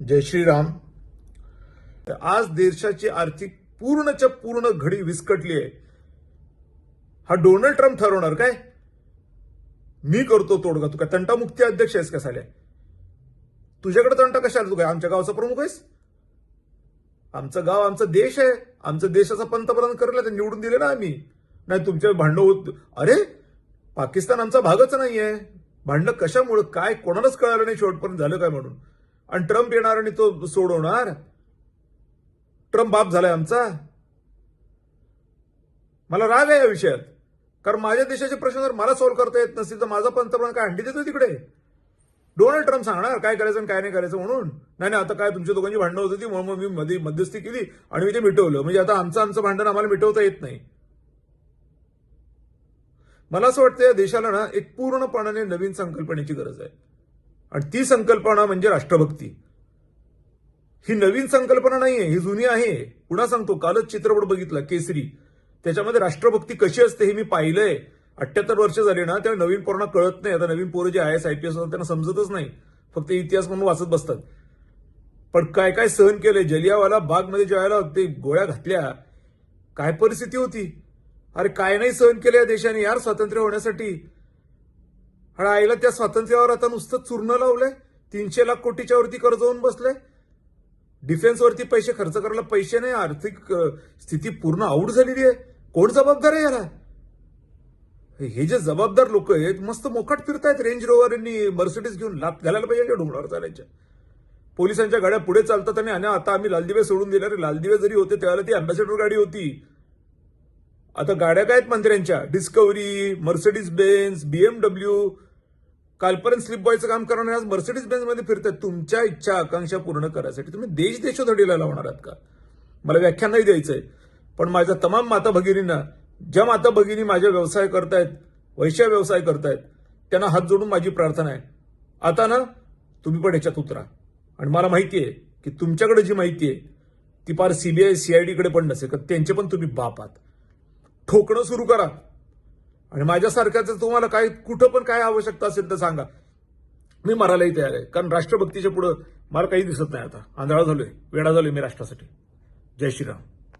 जय श्रीराम. आज देशाची आर्थिक पूर्णच्या पूर्ण घडी विस्कटली आहे. हा डोनाल्ड ट्रम्प ठरवणार काय? मी करतो तोडगा. तू काय तंटामुक्ती अध्यक्ष आहेस का साल्या तुझ्याकडे तंटा कशाला? तू काय आमच्या गावचा प्रमुख आहेस? आमचं गाव आमचा देश आहे. आमचं देशाचा पंतप्रधान करला ते निवडून दिले ना आम्ही. नाही तुमच्या भांडण होत अरे पाकिस्तान आमचा भागच नाहीये. भांडणं कशामुळे? काय? कोणालाच कळालं नाही शेवटपर्यंत झालं काय म्हणून? आणि ट्रम्प येणार आणि तो सोडवणार? ट्रम्प बाप झालाय आमचा. मला राग आहे या विषयात. कारण माझ्या देशाचे प्रश्न जर मला सॉल्व्ह करता येत नसतील तर माझा पंतप्रधान काय हंडी देतो तिकडे? डोनाल्ड ट्रम्प सांगणार काय करायचं आणि काय नाही करायचं म्हणून. नाही नाही आता काय तुमच्या दोघांची भांडणं होत होती म्हणून मग मी मध्ये मध्यस्थी केली आणि मी ते मिटवलं. म्हणजे आता आमचं आमचं भांडण आम्हाला मिटवता येत नाही. मला असं वाटतं या देशाला ना एक पूर्णपणाने नवीन संकल्पनेची गरज आहे. आणि ती संकल्पना म्हणजे राष्ट्रभक्ती. ही नवीन संकल्पना नाहीये ही जुनी आहे. पुन्हा सांगतो? कालच चित्रपट बघितला केसरी. त्याच्यामध्ये राष्ट्रभक्ती कशी असते हे मी पाहिलंय. अठ्याहत्तर वर्ष झाली ना त्या नवीन पोरांना कळत नाही. आता नवीन पोरं जे I S I P S त्यांना समजतच नाही. फक्त इतिहास म्हणून वाचत बसतात. पण काय काय सहन केलंय? जलियावाला बागमध्ये ज्यावेळेला ते गोळ्या घातल्या. काय परिस्थिती होती? अरे काय नाही सहन केलं या देशाने यार स्वातंत्र्य होण्यासाठी. आईला त्या स्वातंत्र्यावर आता नुसतं चूर्ण लावलंय. तीनशे लाख कोटीच्या वरती कर्ज होऊन बसले डिफेन्सवरती पैसे खर्च करायला पैसे नाही. आर्थिक स्थिती पूर्ण आऊट झालेली आहे. कोण जबाबदार आहे याला? हे- जे जबाबदार लोक आहेत मस्त मोकाट फिरतायत रेंज रोवरांनी मर्सिडीज घेऊन लाभ घालायला पाहिजे डोंगरावर चालायच्या. पोलिसांच्या गाड्या पुढे चालतात आणि आणि आता आम्ही लालदिवे सोडून दिले रे लालदिवे जरी होते त्यावेळेला ती अँबॅसेडर गाडी होती. आता गाड्या काय आहेत मंत्र्यांच्या? डिस्कवरी मर्सिडीज बेन्स बीएमडब्ल्यू कालपर्यंत स्लिप बॉयचं काम करणारे आज मर्सिडीज बेन्समध्ये फिरतात तुमच्या इच्छा आकांक्षा पूर्ण करायसाठी तुम्ही देश देशोधडीला लावणार आहात का? मला व्याख्यान नाही द्यायचंय. पण माझ्या तमाम माता भगिनींना ज्या माता भगिनी माझ्या व्यवसाय करतायत वैश्य व्यवसाय करतायत त्यांना हात जोडून माझी प्रार्थना आहे. आता ना तुम्ही पण याच्यात उतरा. आणि मला माहिती आहे की तुमच्याकडे जी माहिती आहे ती फार सीबीआय सीआयडीकडे पण नसेल का त्यांचे पण तुम्ही बाप आहात. ठोकणं सुरू करा. आणि माझ्यासारख्याच तुम्हाला काय कुठं पण काय आवश्यकता असेल तर सांगा. मी मरायलाही तयार आहे कारण राष्ट्रभक्तीच्या पुढं मला काही दिसत नाही आता. आंधळा झालोय. वेडा झालोय मी राष्ट्रासाठी. जय श्रीराम.